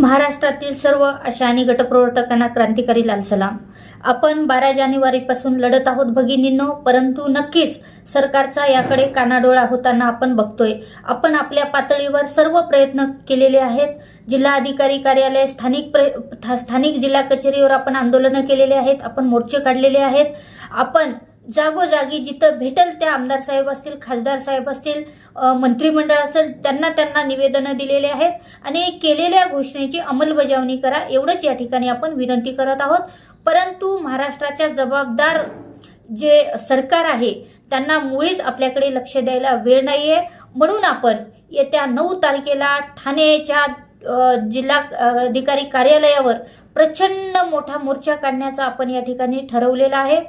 महाराष्ट्रातील सर्व आशा आणि गटप्रवर्तकांना क्रांतिकारी लाल सलाम. आपण बारा जानेवारीपासून लढत आहोत भगिनींनो परंतु नक्कीच सरकारचा याकडे कानाडोळा होताना आपण बघतोय. आपण आपल्या पातळीवर सर्व प्रयत्न केलेले आहेत. जिल्हा अधिकारी कार्यालय स्थानिक प्र ठा- स्थानिक जिल्हा कचेरीवर आपण आंदोलनं केलेले आहेत आपण मोर्चे काढलेले आहेत. आपण जागोजागी जिथं भेटेल त्या आमदार साहेब असतील खासदार साहेब असतील मंत्रिमंडळ असेल त्यांना त्यांना निवेदनं दिलेले आहेत आणि केलेल्या घोषणेची अंमलबजावणी करा. एवढंच या ठिकाणी आपण विनंती करत आहोत. परंतु महाराष्ट्राच्या जबाबदार जे सरकार आहे त्यांना मुळीच आपल्याकडे लक्ष द्यायला वेळ नाहीये. म्हणून आपण येत्या नऊ तारखेला ठाणेच्या जिल्हा अधिकारी कार्यालयावर प्रचंड मोठा मोर्चा काढण्याचा आपण या ठिकाणी ठरवलेला आहे.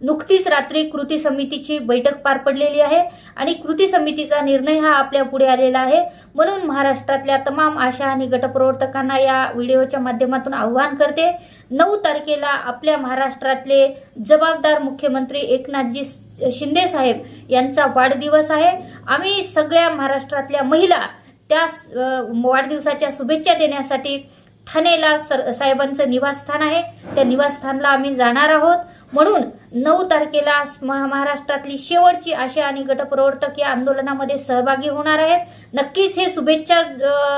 नुकतीच रात्री कृती समितीची बैठक पार पडलेली आहे आणि कृती समितीचा निर्णय हा आपल्या पुढे आलेला आहे. म्हणून महाराष्ट्रातल्या तमाम आशा आणि गटप्रवर्तकांना या व्हिडिओच्या माध्यमातून आव्हान करते. नऊ तारखेला आपल्या महाराष्ट्रातले जबाबदार मुख्यमंत्री एकनाथजी शिंदे साहेब यांचा वाढदिवस आहे. आम्ही सगळ्या महाराष्ट्रातल्या महिला त्या वाढदिवसाच्या शुभेच्छा देण्यासाठी ठाणेला सर साहेबांचं निवासस्थान आहे. त्या निवासस्थानला आम्ही जाणार आहोत. म्हणून नऊ तारखेला महा- महाराष्ट्रातली शेवटची आशा आणि गटप्रवर्तक या आंदोलनामध्ये सहभागी होणार आहेत. नक्कीच हे शुभेच्छा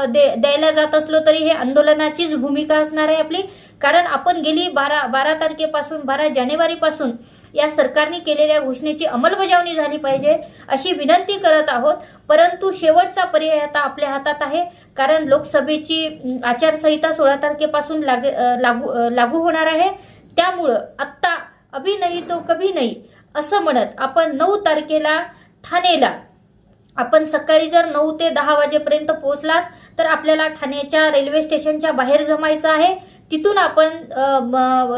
दे- द्यायला जात असलो तरी हे आंदोलनाचीच भूमिका असणार आहे आपली. कारण आपण गेली बारा बारा तारखेपासून बारा जानेवारीपासून या सरकारने केलेल्या घोषणेची अंमलबजावणी झाली पाहिजे अशी विनंती करत आहोत. परंतु शेवटचा पर्याय आता आपल्या हातात आहे. कारण लोकसभेची आचारसंहिता सोळा तारखेपासून लागू लागू होणार आहे. त्यामुळं आत्ता अभी नाही तो कभी नाही. असं म्हणत आपण नऊ तारखेला ठाणेला. आपण सकाळी जर नऊ ते दहा वाजेपर्यंत पोहोचलात तर आपल्याला ठाण्याच्या रेल्वे स्टेशनच्या बाहेर जमायचं आहे. तिथून आपण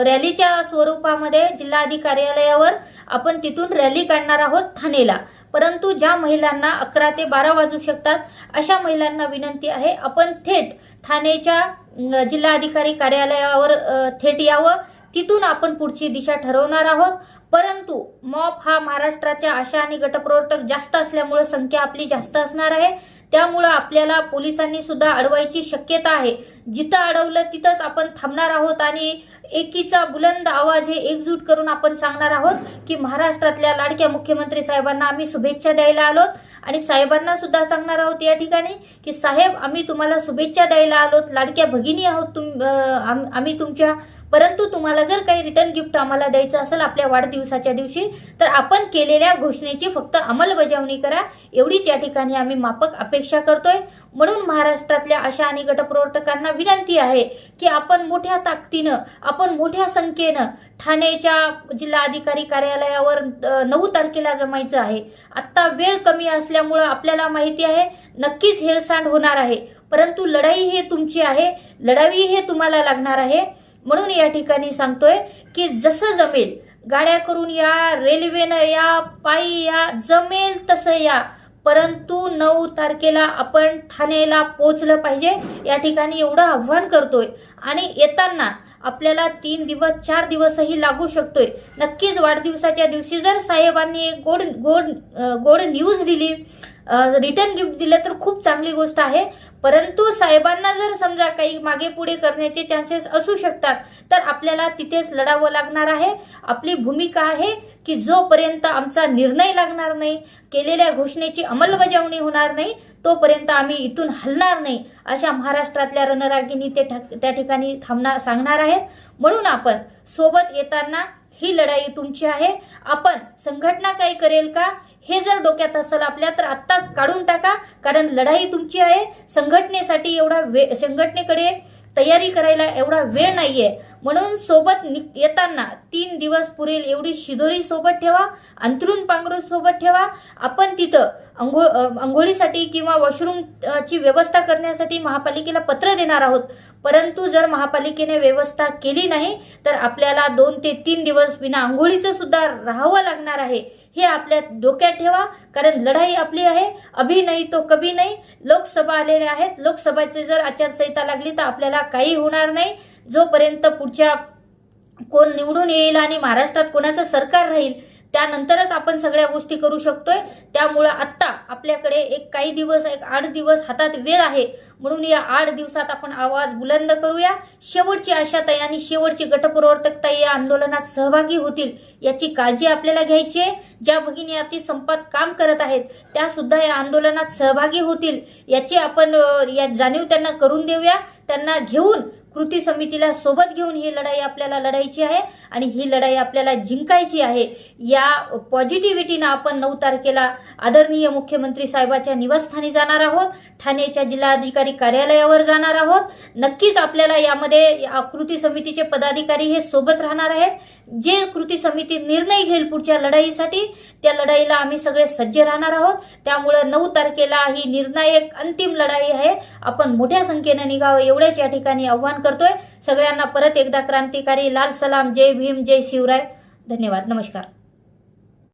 रॅलीच्या स्वरूपामध्ये जिल्हाधिकारी कार्यालयावर आपण तिथून रॅली काढणार आहोत ठाणेला. परंतु ज्या महिलांना अकरा ते बारा वाजू शकतात अशा महिलांना विनंती आहे आपण थेट ठाणेच्या जिल्हाधिकारी कार्यालयावर थेट यावं. तिथून आपण पुढची दिशा ठरवणार आहोत. परंतु मॉप हा महाराष्ट्राच्या आशा आणि गटप्रवर्तक जास्त असल्यामुळे संख्या आपली जास्त असणार आहे. त्यामुळं आपल्याला पोलिसांनी सुद्धा अडवायची शक्यता आहे. जिथं अडवलं तिथंच आपण थांबणार आहोत आणि एकीचा बुलंद आवाज हे एकजूट करून आपण सांगणार आहोत की महाराष्ट्रातल्या लाडक्या मुख्यमंत्री साहेबांना आम्ही शुभेच्छा द्यायला आलोत. आणि साहेबांना सुद्धा सांगणार आहोत या ठिकाणी की साहेब आम्ही तुम्हाला शुभेच्छा द्यायला आलोत. लाडक्या भगिनी आहोत तुम आम- आम्ही तुमच्या परंतु तुम्हाला जर काही रिटर्न गिफ्ट आम्हाला द्यायचं असेल आपल्या वाढदिवसाच्या दिवशी तर आपण केलेल्या घोषणेची फक्त अंमलबजावणी करा. एवढीच या ठिकाणी आम्ही माफक अपेक्षा करतोय. म्हणून महाराष्ट्रातल्या आशा आणि गटप्रवर्तकांना विनंती आहे की आपण मोठ्या ताकदीनं आपण मोठ्या संख्येनं ठाण्याच्या जिल्हा अधिकारी कार्यालयावर नऊ तारखेला जमायचं आहे. आत्ता वेळ कमी असल्यामुळं आपल्याला माहिती आहे नक्कीच हेळसांड होणार आहे. परंतु लढाई हे तुमची आहे. लढावी हे तुम्हाला लागणार आहे. म्हणून या ठिकाणी सांगतोय की जसं जमेल गाड्या करून या रेल्वेनं या पायी या जमेल तसं या. परंतु नऊ तारखेला आपण ठाणेला पोहोचलं पाहिजे या ठिकाणी एवढं आव्हान करतोय. आणि येताना आपल्याला तीन दिवस चार दिवसही लागू शकतोय. नक्कीच वाढदिवसाच्या दिवशी जर साहेबांनी एक गोड गोड गोड न्यूज दिली रिटर्न गिफ्ट दिलं तर खूप चांगली गोष्ट आहे. परंतु साहेबांना जर समजा काही मागे पुढे करण्याचे चान्सेस असू शकतात तर आपल्याला तिथेच लढावं लागणार आहे. आपली भूमिका आहे की जोपर्यंत आमचा निर्णय लागणार नाही केलेल्या घोषणेची अंमलबजावणी होणार नाही तोपर्यंत आम्ही इथून हलणार नाही अशा महाराष्ट्रातल्या रणरागिनी ते त्या ठिकाणी थांबणार सांगणार आहेत. म्हणून आपण सोबत येताना ही लढाई तुमची आहे. आपण संघटना काही करेल का? हे जर डोक्यात असेल आपल्या तर आत्ताच काढून टाका. कारण लढाई तुमची आहे. संघटनेसाठी एवढा वे संघटनेकडे तयारी करायला एवढा वेळ नाहीये. म्हणून सोबत नि- येताना तीन दिवस पुरेल एवढी शिदोरी सोबत ठेवा अंथरून पांघरून सोबत ठेवा. आपण तिथं अंघोळ आंघोळीसाठी अंघोळीसाठी किंवा वॉशरूम ची व्यवस्था करण्यासाठी महापालिकेला पत्र देणार आहोत. परंतु जर महापालिकेने व्यवस्था केली नाही तर आपल्याला दोन ते तीन दिवस बिना आंघोळीचं सुद्धा राहावं लागणार आहे. हे आपल्या डोक्यात ठेवा कारण लढाई आपली आहे अभि नाही तो कभी नाही. लोकसभा आलेल्या आहेत लोकसभाचे जर आचारसंहिता लागली तर आपल्याला काही होणार नाही. जोपर्यंत पुढच्या कोण निवडून येईल आणि महाराष्ट्रात कोणाचं सरकार राहील त्यानंतरच आपण सगळ्या गोष्टी करू शकतोय. त्यामुळं आत्ता आपल्याकडे एक काही दिवस एक आठ दिवस हातात वेळ आहे. म्हणून या आठ दिवसात आपण आवाज बुलंद करूया. शेवटची आशाताई आणि शेवटची गटप्रवर्तकताई या आंदोलनात सहभागी होतील याची काळजी आपल्याला घ्यायची आहे. ज्या भगिनी अति संपात काम करत आहेत त्या सुद्धा या आंदोलनात सहभागी होतील. याची आपण या जाणीव त्यांना करून देऊया. त्यांना घेऊन कृती समितीला सोबत घेऊन ही लढाई आपल्याला लढायची आहे आणि ही लढाई आपल्याला जिंकायची आहे. या पॉझिटिव्हिटीनं आपण नऊ तारखेला आदरणीय मुख्यमंत्री साहेबाच्या निवासस्थानी जाणार आहोत. ठाण्याच्या जिल्हाधिकारी कार्यालयावर जाणार आहोत. नक्कीच आपल्याला यामध्ये या कृती समितीचे पदाधिकारी हे सोबत राहणार आहेत. जे कृती समिती निर्णय घेईल पुढच्या लढाईसाठी त्या लढाईला आम्ही सगळे सज्ज राहणार आहोत. त्यामुळं नऊ तारखेला ही निर्णायक अंतिम लढाई आहे. आपण मोठ्या संख्येनं निघावं एवढेच या ठिकाणी आव्हान आवाहन करतोय. सगळ्यांना परत एकदा क्रांतिकारी लाल सलाम. जय भीम जय शिवराय. धन्यवाद. नमस्कार.